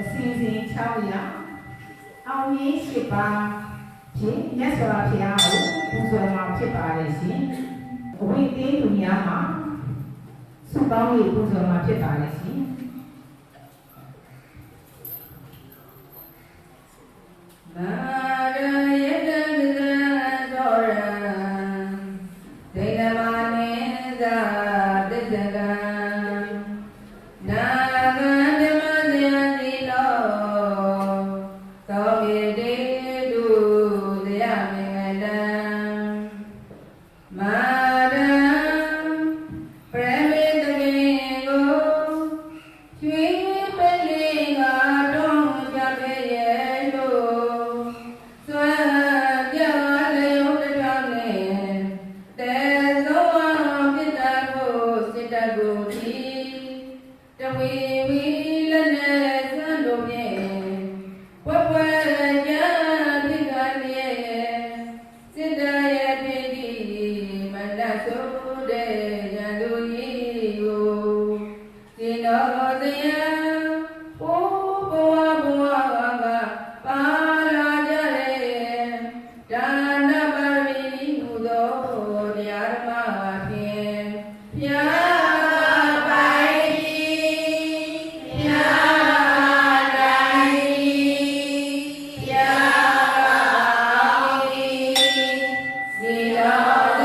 အစဉ်စဉ်6ရာအောင်ရင်း7ပါးဖြင့်မြတ်စွာဘုရားကိုပူဇော်မှာဖြစ်ပါလေရှင်။အဝိသေးသူများမှာစုပေါင်းပြီးပူဇော်မှာဖြစ်ပါလေရှင်။မာ Yeah.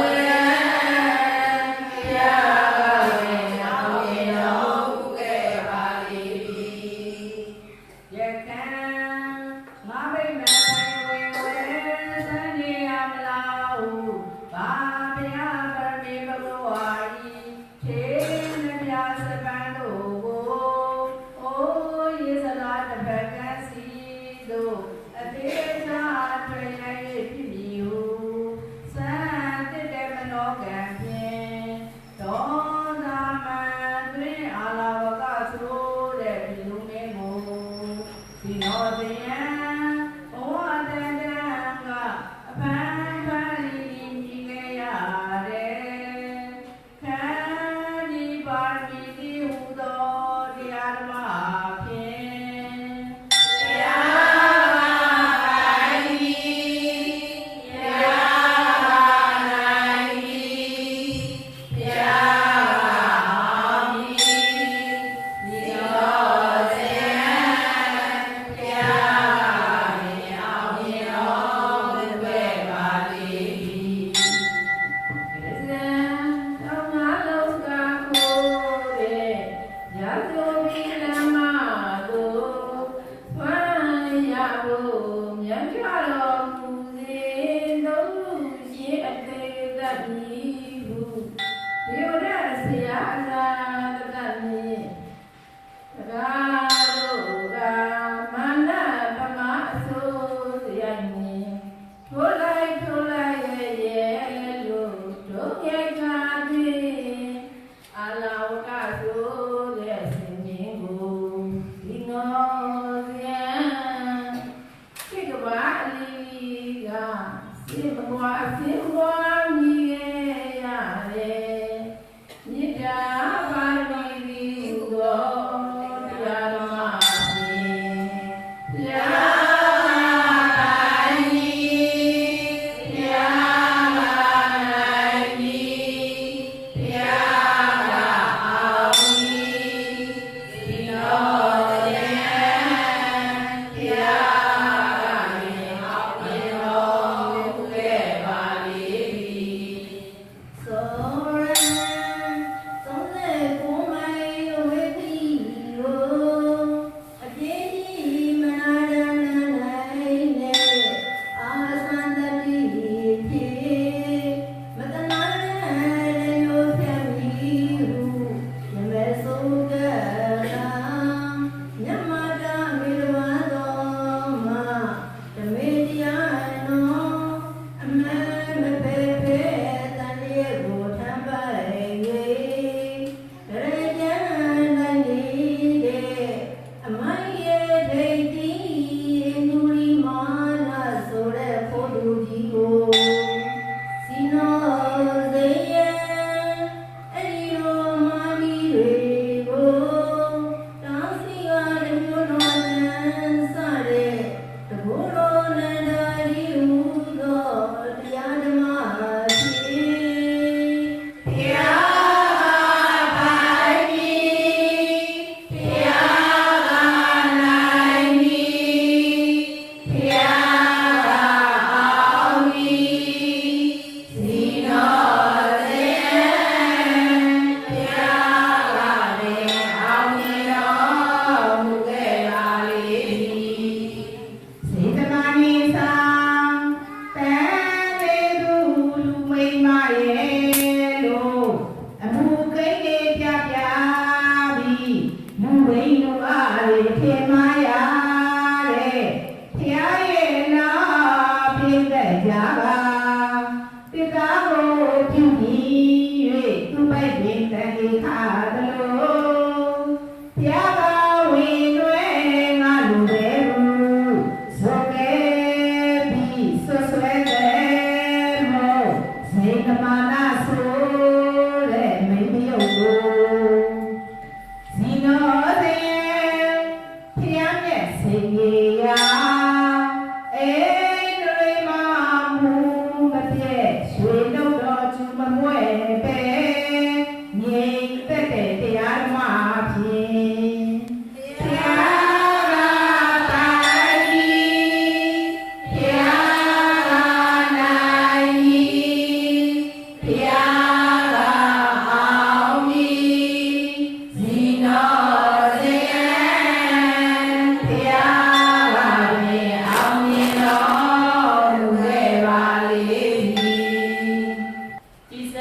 hermana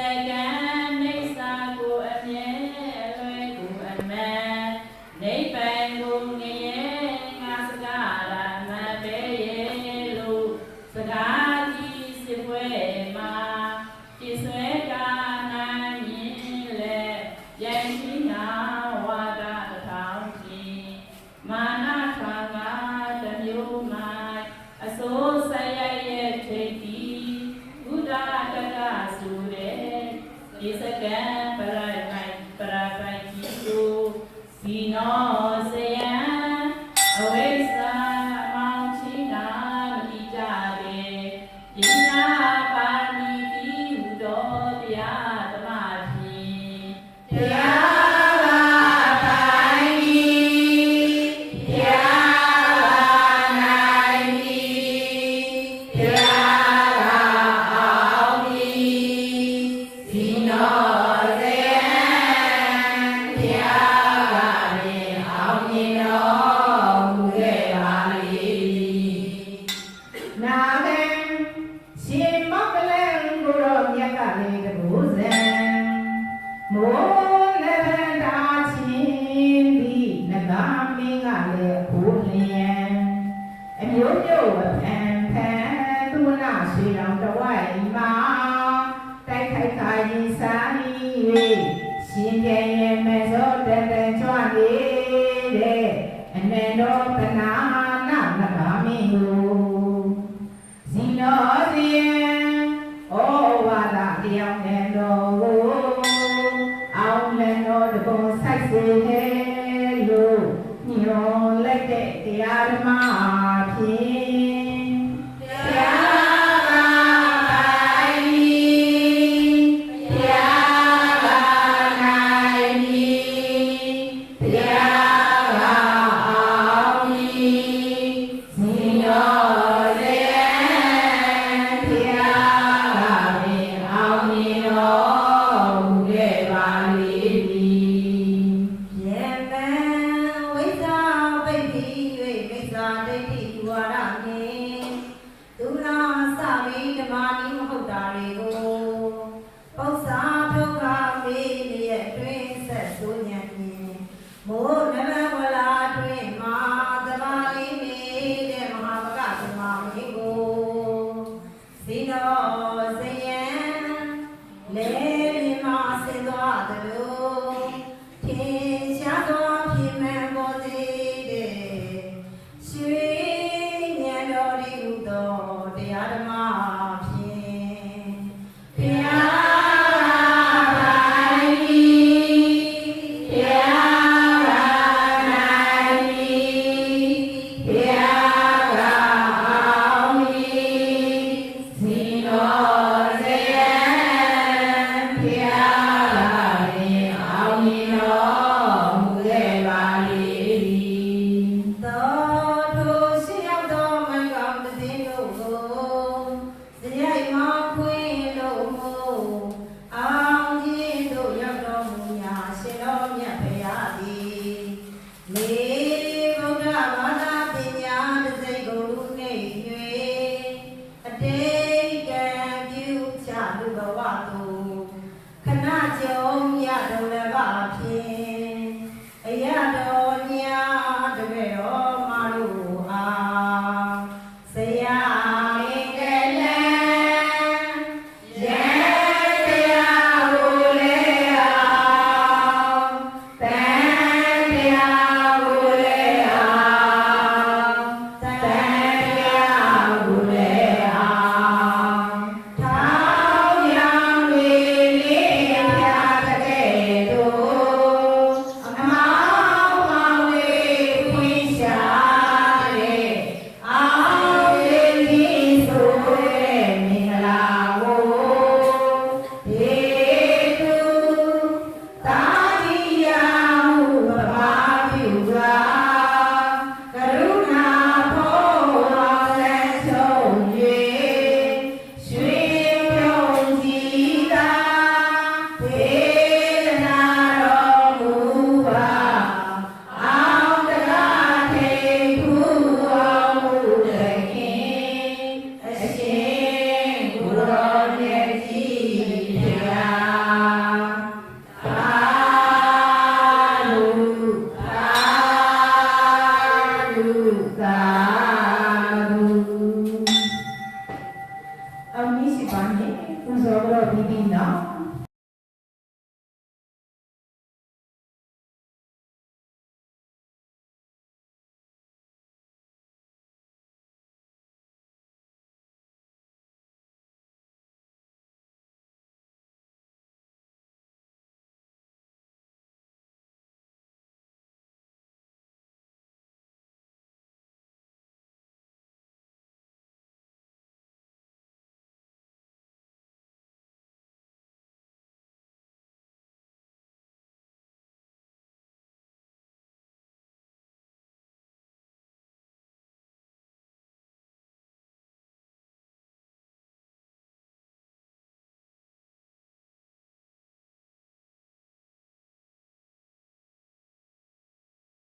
velha ရက်ကလေးတကူစံမိုးလည်းပဲတာချင်းဒီနဂါမင်းကလည်းဘိုးလျံအမျိုးမျိုးဝဖန်ဖန်သူနာရှိတော်တဝိုင်မှာတိုက်ခိုက်ခိုင်ဆိုင်၍ရှင်ပြည့်ရဲ့မဲ့သောတန်တန်ကြွနေတဲ့အနန္တောပနာ